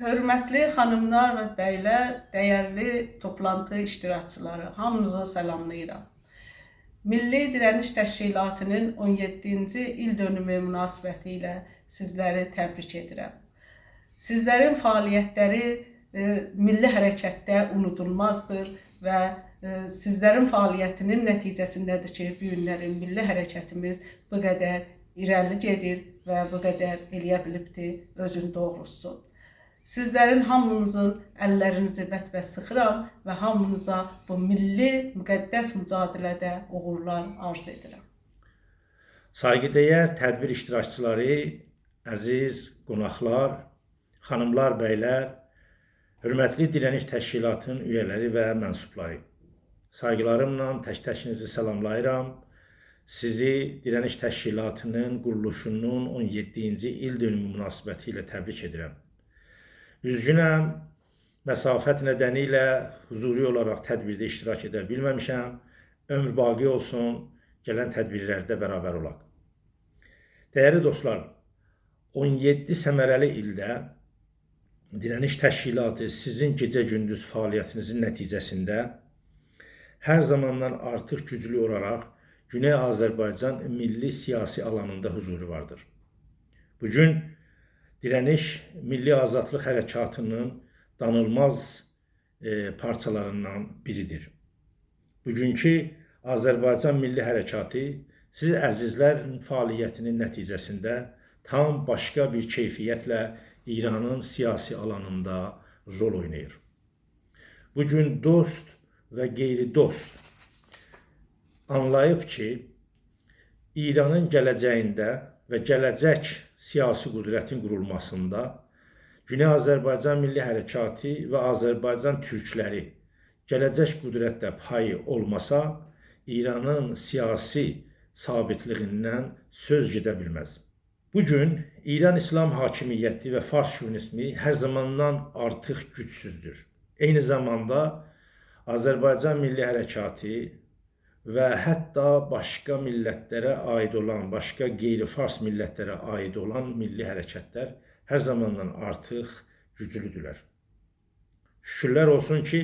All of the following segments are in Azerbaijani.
Hörmətli xanımlar və bəylər, dəyərli toplantı iştirakçıları, hamınızı salamlayıram. Milli Dirəniş Təşkilatının 17-ci il dönümü münasibətilə sizləri təbrik edirəm. Sizlərin fəaliyyətləri e, milli hərəkətdə unudulmazdır və e, sizlərin fəaliyyətinin nəticəsindədir ki, bu milli hərəkətimiz bu qədər irəli gedir və bu qədər eləyə bilibdir özün doğrusu. Sizlərin hamınızın əllərinizi bət-bət sıxıram və hamınıza bu milli müqəddəs mücadilədə uğurlar arzu edirəm. Sayğıdəyər tədbir iştirakçıları, əziz qonaqlar, xanımlar, bəylər, hörmətli dirəniş təşkilatının üyeləri və mənsubları. Sayğılarımla tək-təkinizi salamlayıram. Sizi dirəniş təşkilatının quruluşunun 17-ci il dönümü münasibətilə təbrik edirəm. Üzgünəm, məsafət nedənilə huzuri olaraq tədbirdə iştirak edə bilməmişəm. Ömür baqi olsun, gələn tədbirlərdə bərabər olaq. Dəyərli dostlar, 17 səmərəli ildə dirəniş təşkilatı sizin gecə-gündüz fəaliyyətinizin nəticəsində hər zamandan artıq güclü olaraq Güney Azərbaycan milli siyasi alanında huzuru vardır. Bugün dirəniş milli azadlıq hərəkatının danılmaz e, parçalarından biridir. Bugünkü Azərbaycan milli hərəkatı siz əzizlərin fəaliyyətinin nəticəsində tam başqa bir keyfiyyətlə İranın siyasi alanında rol oynayır. Bugün dost və qeyri-dost anlayıb ki, İranın gələcəyində və gələcək siyasi qüdrətin qurulmasında Güney Azərbaycan Milli Hərəkatı və Azərbaycan türkləri gələcək qüdrətdə payı olmasa, İranın siyasi sabitliyindən söz gedə bilməz. Bu gün İran İslam hakimiyyəti və Fars şovinizmi hər zamandan artıq gücsüzdür. Eyni zamanda Azərbaycan Milli Hərəkatı və hətta başqa millətlərə aid olan, başqa qeyri-fars millətlərə aid olan milli hərəkətlər hər zamandan artıq güclüdürlər. Şükürlər olsun ki,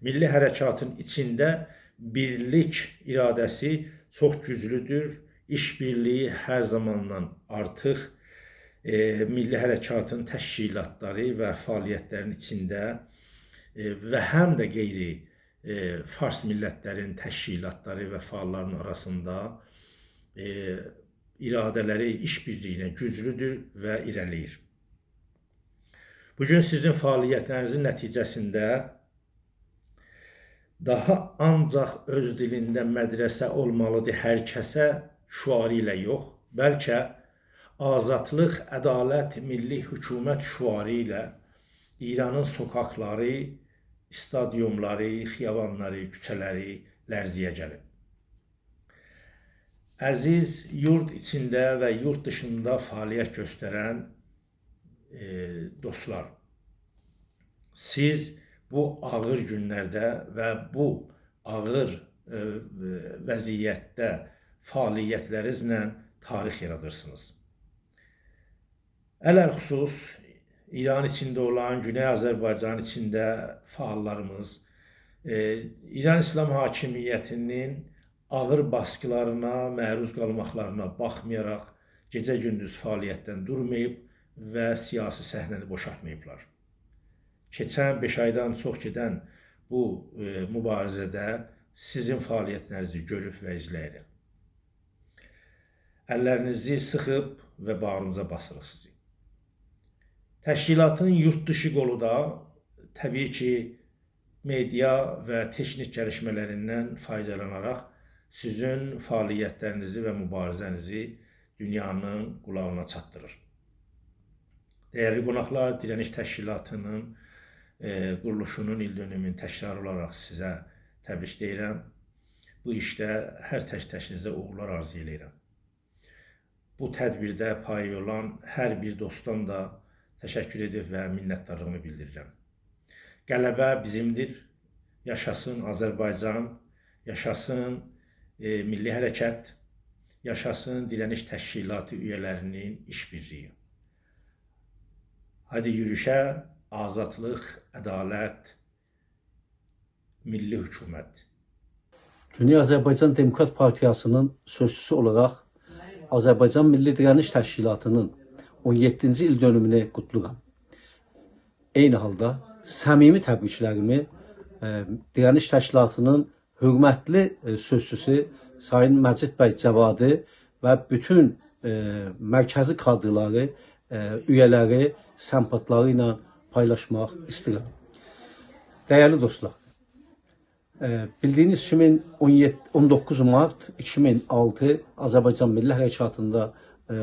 milli hərəkatın içində birlik iradəsi çox güclüdür. İşbirliyi hər zamandan artıq e, milli hərəkatın təşkilatları və fəaliyyətlərin içində e, və həm də qeyri e, Fars millətlərin təşkilatları və fəalların arasında e, iradələri işbirliyinə güclüdür və irəliyir. Bugün sizin fəaliyyətlərinizin nəticəsində daha ancaq öz dilində mədrəsə olmalıdır hər kəsə şüarı ilə yox, bəlkə azadlıq, ədalət, milli hökumət şüarı ilə İranın sokaqları stadiumları, xiyabanları, küçələri lərziyə gəlib. Əziz yurt içində və yurt dışında fəaliyyət göstərən e, dostlar, siz bu ağır günlərdə və bu ağır e, vəziyyətdə fəaliyyətlərinizlə tarix yaradırsınız. Ələl-xüsus İran içində olan, Güney Azərbaycan içində fəallarımız, e, İran İslam hakimiyyətinin ağır baskılarına məruz qalmaqlarına baxmayaraq gecə-gündüz fəaliyyətdən durmayıb və siyasi səhnəni boşaltmayıblar. Keçən 5 aydan çox gedən bu e, mübarizədə sizin fəaliyyətlərinizi görüb və izləyirik. Əllərinizi sıxıb və bağrınıza basırıq sizi. Təşkilatın yurt dışı qolu da təbii ki, media və texnik gəlişmələrindən faydalanaraq sizin fəaliyyətlərinizi və mübarizənizi dünyanın qulağına çatdırır. Dəyərli qonaqlar, Dirəniş Təşkilatının e, quruluşunun ildönümünü təkrar olaraq sizə təbrik deyirəm. Bu işdə hər tək-təkinizə uğurlar arzu edirəm. Bu tədbirdə payı olan hər bir dostdan da təşəkkür edir və minnətdarlığımı bildirirəm. Qələbə bizimdir. Yaşasın Azərbaycan, yaşasın e, milli hərəkət, yaşasın dirəniş təşkilatı üyelərinin işbirliyi. Hadi yürüşə, azadlıq, ədalət, milli hökumət. Dünya Azərbaycan Demokrat Partiyasının sözçüsü olaraq Azərbaycan Milli Direniş Təşkilatının 17-ci il dönümünü qutluram. Eyni halda səmimi təbriklərimi e, Direniş Təşkilatının hörmətli e, sözçüsü Sayın Məcid bəy Cəvadi və bütün e, mərkəzi kadrları, e, üyeləri, sempatları ilə paylaşmaq istəyirəm. Dəyərli dostlar, e, bildiyiniz kimi 17 19 mart 2006 Azərbaycan Milli Hərəkatında e,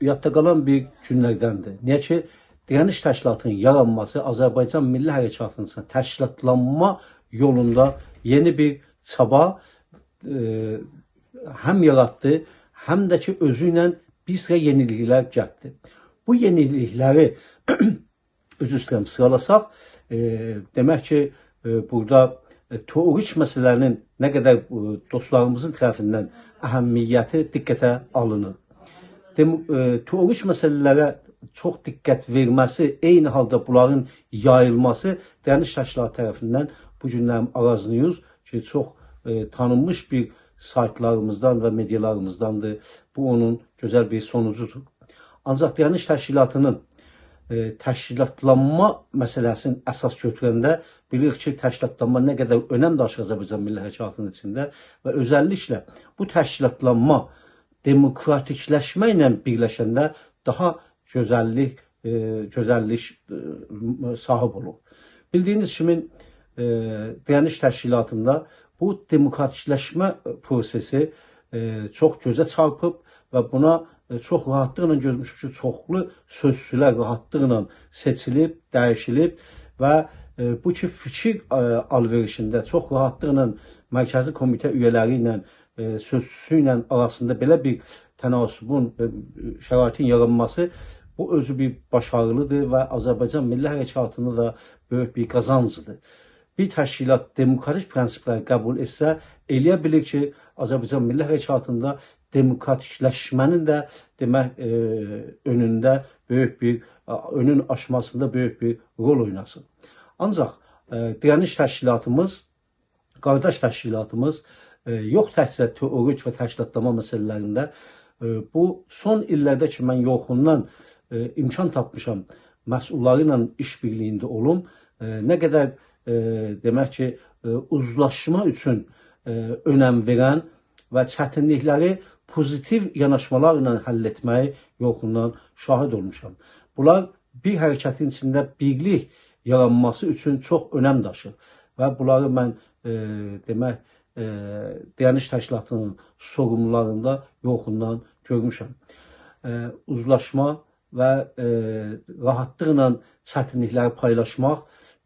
yadda qalan bir günlərdəndir. Niyə ki, direniş təşkilatının yaranması Azərbaycan Milli Hərəkatının təşkilatlanma yolunda yeni bir çaba e, həm yaratdı, həm də ki özü ilə bir sıra yeniliklər gəldi. Bu yenilikləri özür istəyirəm sıralasaq, e, demək ki, e, burada e, Toğuç məsələlərinin nə qədər e, dostlarımızın tərəfindən əhəmiyyəti diqqətə alınır. E, Toğuç məsələlərə çox diqqət verməsi, eyni halda bunların yayılması Direniş Təşkilatı tərəfindən bu günlərim arazlıyız ki, çox e, tanınmış bir saytlarımızdan və medialarımızdandır. Bu onun gözəl bir sonucudur. Ancaq Direniş Təşkilatının e, təşkilatlanma məsələsini əsas götürəndə bilirik ki, təşkilatlanma nə qədər önəm daşır Azərbaycan Milli Hərəkatının içində və özəlliklə bu təşkilatlanma demokratikləşmə ilə birləşəndə daha gözəllik e, gözəllik e, sahib olur. Bildiyiniz kimi e, direniş təşkilatında bu demokratikləşmə prosesi e, çox gözə çarpıb və buna e, çox rahatlıqla görmüşük ki, çoxlu sözçülər rahatlıqla seçilib, dəyişilib və e, bu ki fikir e, alverişində çox rahatlıqla mərkəzi komitə üyeləri ilə sözçüsü ilə arasında belə bir tənasübün e, şəraitin yaranması bu özü bir başarılıdır və Azərbaycan Milli Hərəkatına da böyük bir qazancıdır. Bir təşkilat demokratik prinsipləri qəbul etsə, eləyə bilir ki, Azərbaycan Milli Hərəkatında demokratikləşmənin də demək e, önündə böyük bir önün aşmasında böyük bir rol oynasın. Ancaq e, direniş təşkilatımız, qardaş təşkilatımız e, yox təkcə teorik və təşkilatlama məsələlərində e, bu son illərdə ki mən yoxundan e, imkan tapmışam məsulları ilə işbirliyində olum. E, nə qədər e, demək ki, e, uzlaşma üçün e, önəm verən və çətinlikləri pozitiv yanaşmalarla həll etməyi yoxundan şahid olmuşam. Bunlar bir hərəkətin içində birlik yaranması üçün çox önəm daşır və bunları mən e, demək e, direniş təşkilatının sorumlularında yoxundan görmüşəm. E, uzlaşma və e, rahatlıqla çətinlikləri paylaşmaq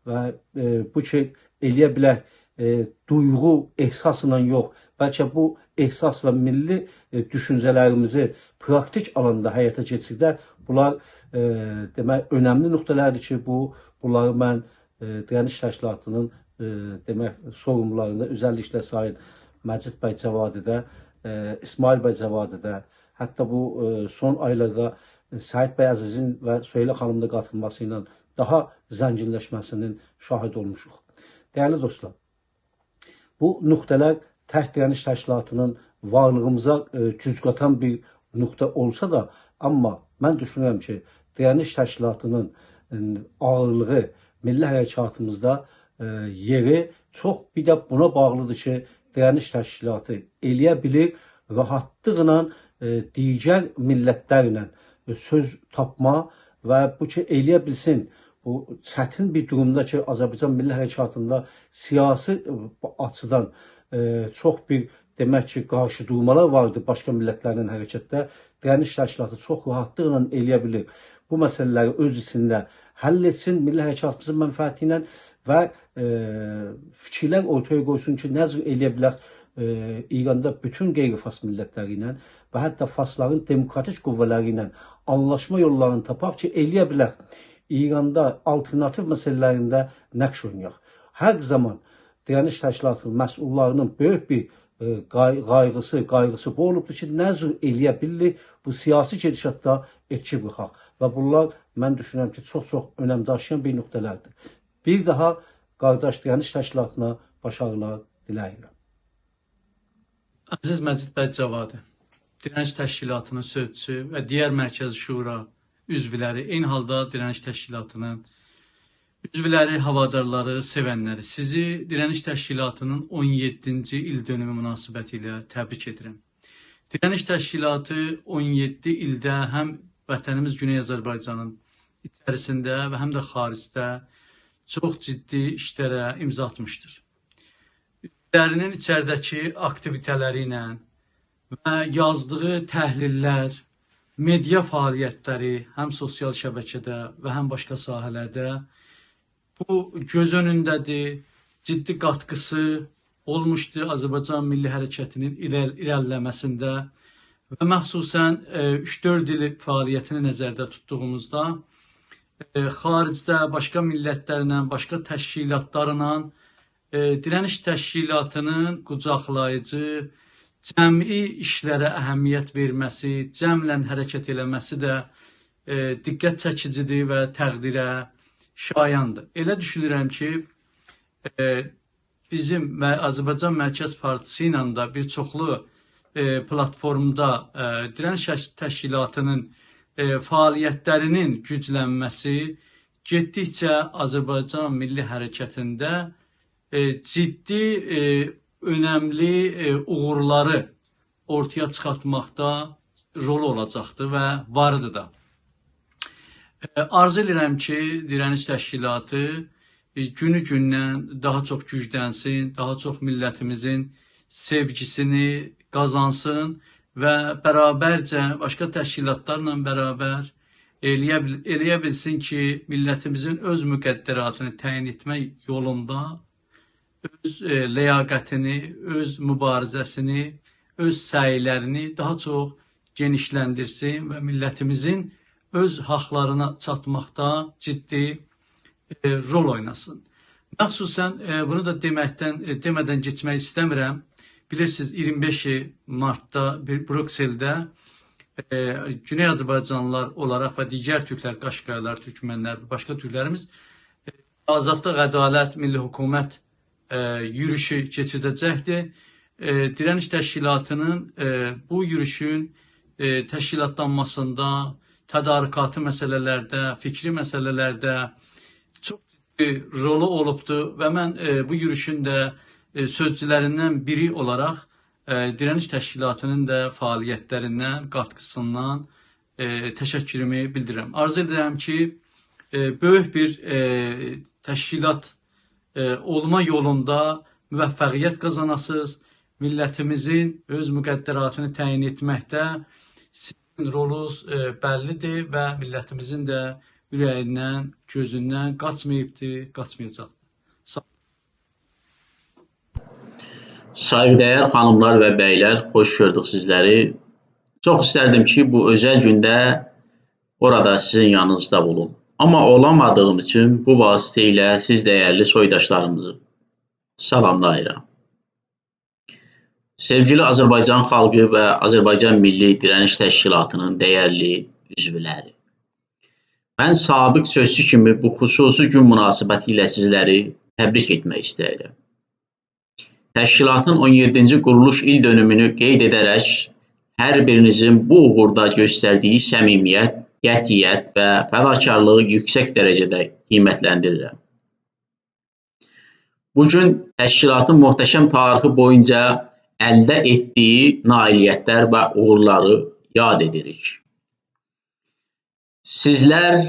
və e, bu ki eləyə bilər e, duyğu ehsasla yox, bəlkə bu ehsas və milli e, düşüncələrimizi praktik alanda həyata keçirdə bunlar e, demək önəmli nöqtələrdir ki, bu bunları mən e, direniş təşkilatının demək sorumlularında özəlliklə sayın Məcid bəy Cavadidə, e, İsmail bəy Cavadidə, hətta bu e, son aylarda Səhid bəy Əzizin və Söylə xanımın da qatılması ilə daha zənginləşməsinin şahid olmuşuq. Dəyərli dostlar, bu nöqtələr təhт direniş təşkilatının varlığımıza e, güc qatan bir nöqtə olsa da, amma mən düşünürəm ki, direniş təşkilatının e, ağırlığı milli hərəkatımızda e, yeri çox bir də buna bağlıdır ki, direniş təşkilatı eləyə bilir rahatlıqla e, digər millətlərlə e, söz tapma və bu ki eləyə bilsin bu çətin bir durumda ki Azərbaycan Milli Hərəkatında siyasi e, açıdan e, çox bir demək ki qarşı durmalar vardı başqa millətlərlə hərəkətdə. Direniş təşkilatı çox rahatlıqla eləyə bilir. Bu məsələləri öz içində həll etsin milli hərəkatımızın mənfəəti ilə və e, fikirlər ortaya qoysun ki, nə cür eləyə bilər e, İranda bütün qeyri-fas millətləri ilə və hətta fasların demokratik qüvvələri ilə anlaşma yollarını tapaq ki, eləyə bilər. İranda alternativ məsələlərində nəqş oynayaq. Hər zaman direniş təşkilatının məsullarının böyük bir qayğısı, qayğısı bu olubdur ki, nə cür eləyə bilir bu siyasi gedişatda etki buraxaq və bunlar mən düşünürəm ki, çox-çox önəm daşıyan bir nöqtələrdir. Bir daha qardaş dirəniş təşkilatına başarılar diləyirəm. Əziz Məcid bəy Cavadi, Dirəniş Təşkilatının sözçüsü və digər Mərkəzi Şura üzvləri, eyni halda Dirəniş Təşkilatının üzvləri, havadarları, sevənləri, sizi Dirəniş Təşkilatının 17-ci il dönümü münasibətilə təbrik edirəm. Dirəniş Təşkilatı 17 ildə həm vətənimiz Güney Azərbaycanın içərisində və həm də xaricdə çox ciddi işlərə imza atmışdır. üzvlərinin içəridəki aktivitələri ilə və yazdığı təhlillər, media fəaliyyətləri həm sosial şəbəkədə və həm başqa sahələrdə bu göz önündədir. Ciddi qatqısı olmuşdu Azərbaycan Milli Hərəkətinin irəl irəliləməsində və məxsusən e, 3-4 il fəaliyyətini nəzərdə tutduğumuzda e, xaricdə başqa millətlərlə, başqa təşkilatlarla e, dirəniş təşkilatının qucaqlayıcı, cəmi işlərə əhəmiyyət verməsi, cəmlə hərəkət eləməsi də e, diqqət çəkicidir və təqdirə şayandır. Elə düşünürəm ki, e, bizim Azərbaycan Mərkəz Partisi ilə də bir çoxlu e, platformda e, dirəniş təş- təşkilatının e, fəaliyyətlərinin güclənməsi getdikcə Azərbaycan milli hərəkətində e, ciddi e, önəmli e, uğurları ortaya çıxartmaqda rolu olacaqdır və vardır da. Arzu edirəm ki, dirəniş təşkilatı e, günü-gündən daha çox güclənsin, daha çox millətimizin sevgisini qazansın və bərabərcə başqa təşkilatlarla bərabər eləyə, bil- eləyə bilsin ki, millətimizin öz müqəddəratını təyin etmək yolunda öz e, ləyaqətini, öz mübarizəsini, öz səylərini daha çox genişləndirsin və millətimizin öz haqlarına çatmaqda ciddi e, rol oynasın. Məxsusən e, bunu da deməkdən e, demədən keçmək istəmirəm. Bilirsiniz 25 martda bir Brükseldə e, Güney Azərbaycanlılar olaraq və digər türklər, Qaşqaylar, Türkmənlər, başqa türklərimiz e, Azadlıq, ədalət, milli hökumət e, yürüşü keçirdəcəkdir. E, dirəniş təşkilatının e, bu yürüşün e, təşkilatlanmasında, tədarükatı məsələlərdə, fikri məsələlərdə çox ciddi rolu olubdur və mən e, bu yürüşün də e, sözcülərindən biri olaraq e, dirəniş təşkilatının da fəaliyyətlərindən, qatqısından e, təşəkkürümü bildirirəm. Arzu edirəm ki, e, böyük bir e, təşkilat e, olma yolunda müvəffəqiyyət qazanasınız. Millətimizin öz müqəddəratını təyin etməkdə sizin rolunuz e, bəllidir və millətimizin də ürəyindən, gözündən qaçmayıbdır, qaçmayacaqdır. Sağ Saygıdeğer hanımlar ve beyler, hoş gördük sizleri. Çok isterdim ki bu özel günde orada sizin yanınızda bulun. Ama olamadığım için bu vasıtayla siz değerli soydaşlarımızı salamlayıram. Sevgili Azərbaycan xalqı və Azərbaycan Milli Dirəniş Təşkilatının dəyərli üzvləri. Mən sabiq sözçü kimi bu xüsusi gün münasibətilə sizləri təbrik etmək istəyirəm. Təşkilatın 17-ci quruluş il dönümünü qeyd edərək hər birinizin bu uğurda göstərdiyi səmimiyyət, qətiyyət və fədakarlığı yüksək dərəcədə qiymətləndirirəm. Bu gün təşkilatın möhtəşəm tarixi boyunca əldə etdiyi nailiyyətlər və uğurları yad edirik. Sizlər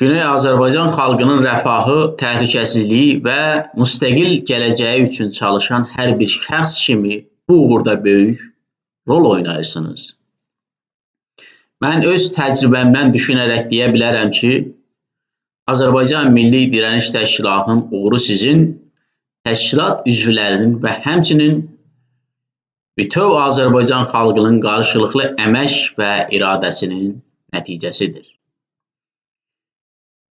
Güney Azərbaycan xalqının rəfahı, təhlükəsizliyi və müstəqil gələcəyi üçün çalışan hər bir şəxs kimi bu uğurda böyük rol oynayırsınız. Mən öz təcrübəmdən düşünərək deyə bilərəm ki, Azərbaycan Milli Dirəniş Təşkilatının uğuru sizin, təşkilat üzvlərinin və həmçinin bütöv Azərbaycan xalqının qarşılıqlı əmək və iradəsinin nəticəsidir.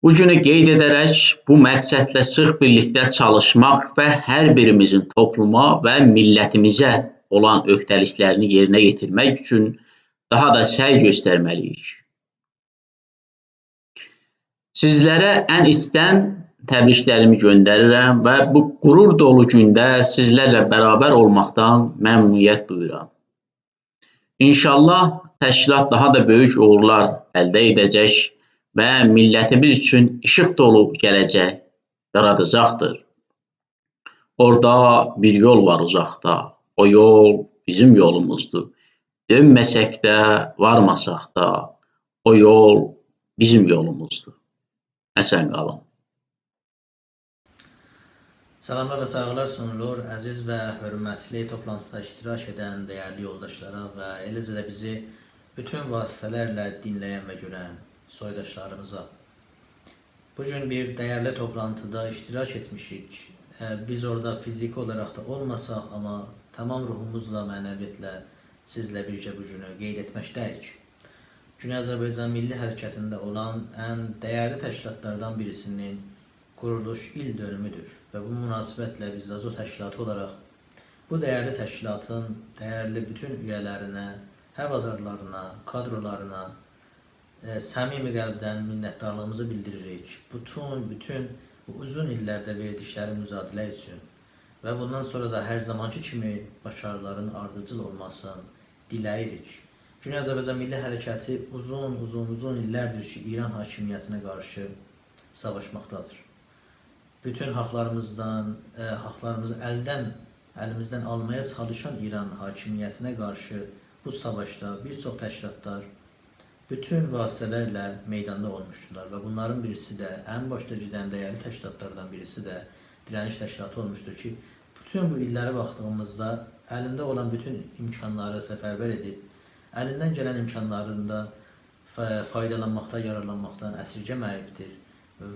Bu günü qeyd edərək bu məqsədlə sıx birlikdə çalışmaq və hər birimizin topluma və millətimizə olan öhdəliklərini yerinə yetirmək üçün daha da səy göstərməliyik. Sizlərə ən istən təbriklərimi göndərirəm və bu qürur dolu gündə sizlərlə bərabər olmaqdan məmnuniyyət duyuram. İnşallah təşkilat daha da böyük uğurlar əldə edəcək və millətimiz üçün işıq dolu gələcək yaradacaqdır. Orada bir yol var uzaqda. O yol bizim yolumuzdur. Dönməsək də, varmasaq da, o yol bizim yolumuzdur. Əsən qalın. Salamlar və sayğılar sunulur əziz və hörmətli toplantıda iştirak edən dəyərli yoldaşlara və eləcə də bizi bütün vasitələrlə dinləyən və görən soydaşlarımıza. Bu gün bir dəyərli toplantıda iştirak etmişik. Biz orada fiziki olaraq da olmasaq, amma tamam ruhumuzla, mənəviyyətlə sizlə birgə bu günü qeyd etməkdəyik. Güney Azərbaycan Milli Hərəkətində olan ən dəyərli təşkilatlardan birisinin quruluş il dönümüdür və bu münasibətlə biz Azo təşkilatı olaraq bu dəyərli təşkilatın dəyərli bütün üyələrinə, həvadarlarına, kadrolarına e, səmimi qəlbdən minnətdarlığımızı bildiririk. Bütün bütün bu uzun illərdə verdikləri mücadilə üçün və bundan sonra da hər zamanki kimi başarıların ardıcıl olmasını diləyirik. Güney Azərbaycan Milli Hərəkəti uzun, uzun, uzun illərdir ki, İran hakimiyyətinə qarşı savaşmaqdadır. Bütün haqlarımızdan, e, haqlarımızı əldən, əlimizdən almaya çalışan İran hakimiyyətinə qarşı bu savaşda bir çox təşkilatlar bütün vasitələrlə meydanda olmuşdular və bunların birisi də ən başda gedən dəyərli təşkilatlardan birisi də dirəniş təşkilatı olmuşdur ki, bütün bu illərə baxdığımızda əlində olan bütün imkanları səfərbər edib, əlindən gələn imkanlarında fa- faydalanmaqda, yararlanmaqdan əsirgəməyibdir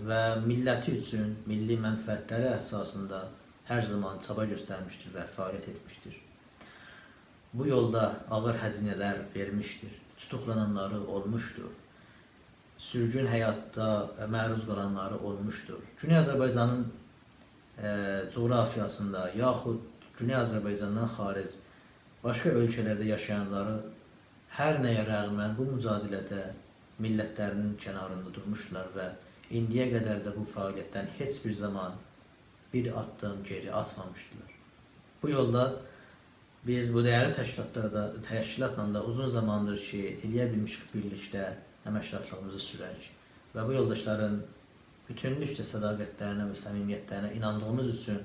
və milləti üçün milli mənfəətləri əsasında hər zaman çaba göstərmişdir və fəaliyyət etmişdir. Bu yolda ağır həzinələr vermişdir, tutuqlananları olmuşdur. Sürgün həyatda məruz qalanları olmuşdur. Güney Azərbaycanın e, coğrafiyasında yaxud Güney Azərbaycandan xaric başqa ölkələrdə yaşayanları hər nəyə rəğmən bu mücadilədə millətlərinin kənarında durmuşlar və indiyə qədər də bu fəaliyyətdən heç bir zaman bir addım geri atmamışdılar. Bu yolda biz bu dəyərli təşkilatlarda, təşkilatla da uzun zamandır ki, eləyə bilmişik birlikdə əməkdaşlığımızı sürək və bu yoldaşların bütünlüklə sədaqətlərinə və səmimiyyətlərinə inandığımız üçün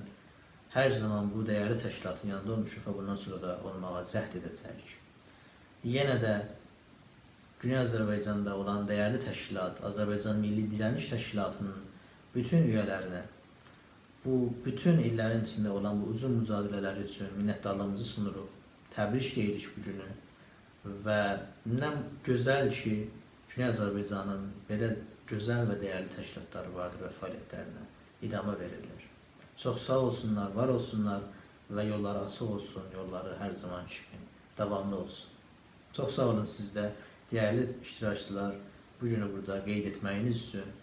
hər zaman bu dəyərli təşkilatın yanında olmuşuq və bundan sonra da olmağa cəhd edəcəyik. Yenə də Güney Azərbaycanda olan dəyərli təşkilat, Azərbaycan Milli Dirəniş Təşkilatının bütün üyələrinə bu bütün illərin içində olan bu uzun mücadilələr üçün minnətdarlığımızı sunuruq. Təbrik deyirik bu günü və nə gözəl ki, Güney Azərbaycanın belə gözəl və dəyərli təşkilatları vardır və fəaliyyətlərinə idamə verirlər. Çox sağ olsunlar, var olsunlar və yolları açıq olsun, yolları hər zaman kimi davamlı olsun. Çox sağ olun siz də dəyərli iştirakçılar bu günü burada qeyd etməyiniz üçün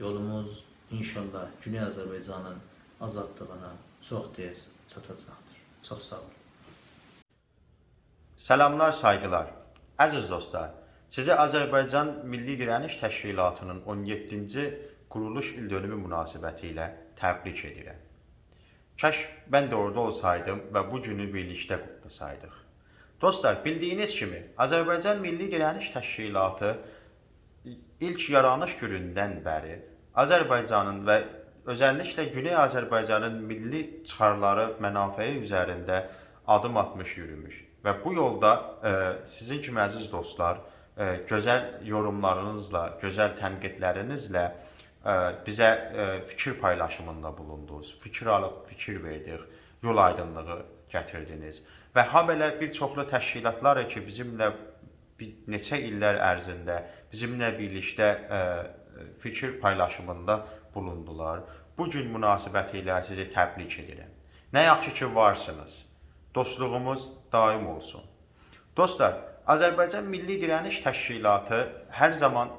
yolumuz inşallah Güney Azərbaycanın azadlığına çox tez çatacaqdır. Çox sağ olun. Salamlar, sayğılar. Əziz dostlar, sizi Azərbaycan Milli Dirəniş Təşkilatının 17-ci quruluş ildönümü münasibətilə təbrik edirəm. Kaş mən də orada olsaydım və bu günü birlikdə qutlasaydıq. Dostlar, bildiyiniz kimi Azərbaycan Milli Dirəniş Təşkilatı ilk yaranış günündən bəri Azərbaycanın və özəlliklə Güney Azərbaycanın milli çıxarları, mənafeyi üzərində adım atmış, yürümüş. Və bu yolda e, sizin kimi əziz dostlar, e, gözəl yorumlarınızla, gözəl tənqidlərinizlə e, bizə e, fikir paylaşımında bulundunuz. Fikir alıb fikir verdik, yol aydınlığı gətirdiniz. Və habelə bir çoxlu təşkilatlar ki, bizimlə bir neçə illər ərzində bizimlə birlikdə e, fikir paylaşımında bulundular. Bu gün münasibəti ilə sizi təbrik edirəm. Nə yaxşı ki varsınız. Dostluğumuz daim olsun. Dostlar, Azərbaycan Milli Dirəniş Təşkilatı hər zaman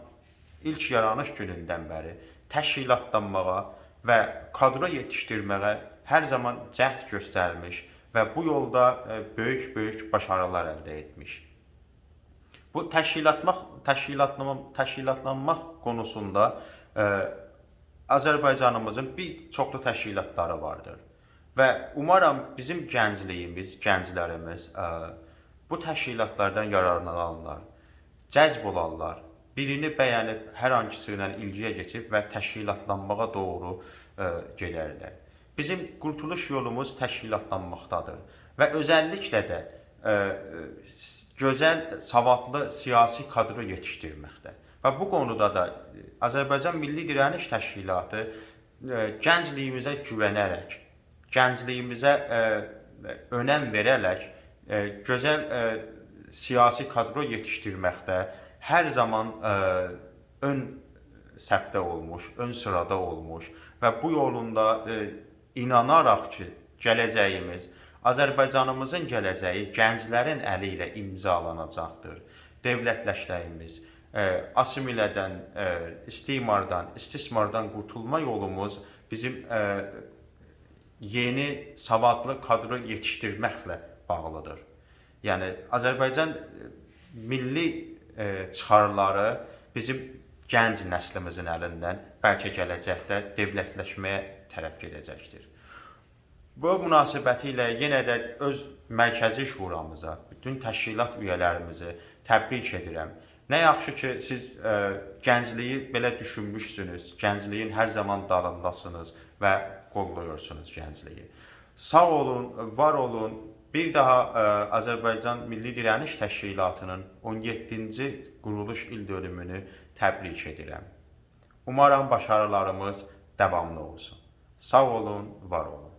ilk yaranış günündən bəri təşkilatlanmağa və kadro yetişdirməyə hər zaman cəhd göstərmiş və bu yolda böyük-böyük başarılar əldə etmiş. Bu təşkilatmaq, təşkilatlanmaq, təşkilatlanmaq konusunda e, Azərbaycanımızın bir çoxlu təşkilatları vardır. Və umaram bizim gəncliyimiz, gənclərimiz ə, bu təşkilatlardan yararlanarlar, cəzb olarlar. Birini bəyənib hər hansısı ilə ilgiyə keçib və təşkilatlanmağa doğru ə, gedərlər. Bizim qurtuluş yolumuz təşkilatlanmaqdadır və özəlliklə də ə, s- gözəl, savadlı siyasi kadro yetişdirməkdə. Və bu qonuda da ə, Azərbaycan Milli Dirəniş Təşkilatı ə, gəncliyimizə güvənərək, gəncliyimizə ə, önəm verərək ə, gözəl ə, siyasi kadro yetişdirməkdə hər zaman ə, ön səfdə olmuş, ön sırada olmuş və bu yolunda ə, inanaraq ki, gələcəyimiz Azərbaycanımızın gələcəyi gənclərin əli ilə imzalanacaqdır. Dövlətləşməyimiz, ə, assimilədən, ə, istimardan, istismardan qurtulma yolumuz bizim ə, yeni savadlı kadro yetişdirməklə bağlıdır. Yəni Azərbaycan milli çıxarları bizim gənc nəslimizin əlindən bəlkə gələcəkdə dövlətləşməyə tərəf gedəcəkdir. Bu münasibəti ilə yenə də öz mərkəzi şuramıza, bütün təşkilat üzvlərimizi təbrik edirəm. Nə yaxşı ki, siz ə, gəncliyi belə düşünmüşsünüz. Gəncliyin hər zaman dalındasınız və qolluyursunuz gəncliyi. Sağ olun, var olun. Bir daha ə, Azərbaycan Milli Dirəniş Təşkilatının 17-ci quruluş ildönümünü təbrik edirəm. Umaram başarılarımız davamlı olsun. savolu un varolu.